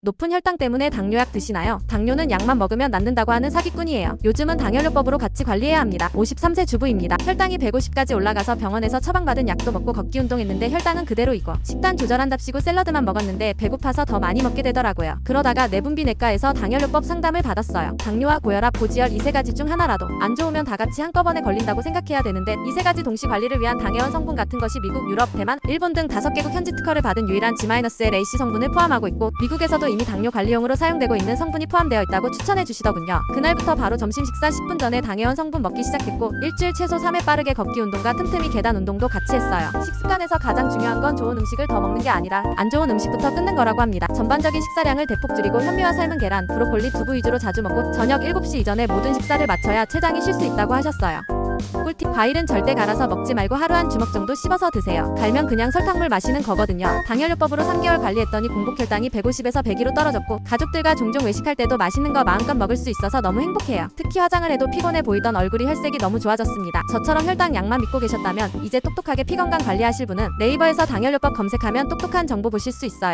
높은 혈당 때문에 당뇨약 드시나요? 당뇨는 약만 먹으면 낫는다고 하는 사기꾼이에요. 요즘은 당혈요법으로 같이 관리해야 합니다. 53세 주부입니다. 혈당이 150까지 올라가서 병원에서 처방받은 약도 먹고 걷기 운동했는데 혈당은 그대로이고 식단 조절한답시고 샐러드만 먹었는데 배고파서 더 많이 먹게 되더라고요. 그러다가 내분비내과에서 당혈요법 상담을 받았어요. 당뇨와 고혈압, 고지혈 이 세 가지 중 하나라도 안 좋으면 다 같이 한꺼번에 걸린다고 생각해야 되는데 이 세 가지 동시 관리를 위한 당해원 성분 같은 것이 미국, 유럽, 대만, 일본 등 다섯 개국 현지 특허를 받은 유일한 G-LAC 성분을 포함하고 있고 미국에서도 이미 당뇨 관리용으로 사용되고 있는 성분이 포함되어 있다고 추천해 주시더군요. 그날부터 바로 점심 식사 10분 전에 당해원 성분 먹기 시작했고 일주일 최소 3회 빠르게 걷기 운동과 틈틈이 계단 운동도 같이 했어요. 식습관에서 가장 중요한 건 좋은 음식을 더 먹는 게 아니라 안 좋은 음식부터 끊는 거라고 합니다. 전반적인 식사량을 대폭 줄이고 현미와 삶은 계란, 브로콜리, 두부 위주로 자주 먹고 저녁 7시 이전에 모든 식사를 마쳐야 췌장이 쉴 수 있다고 하셨어요. 꿀팁 과일은 절대 갈아서 먹지 말고 하루 한 주먹 정도 씹어서 드세요. 갈면 그냥 설탕물 마시는 거거든요. 당혈요법으로 3개월 관리했더니 공복 혈당이 150에서 102로 떨어졌고 가족들과 종종 외식할 때도 맛있는 거 마음껏 먹을 수 있어서 너무 행복해요. 특히 화장을 해도 피곤해 보이던 얼굴이 혈색이 너무 좋아졌습니다. 저처럼 혈당 약만 믿고 계셨다면 이제 똑똑하게 피 건강 관리하실 분은 네이버에서 당혈요법 검색하면 똑똑한 정보 보실 수 있어요.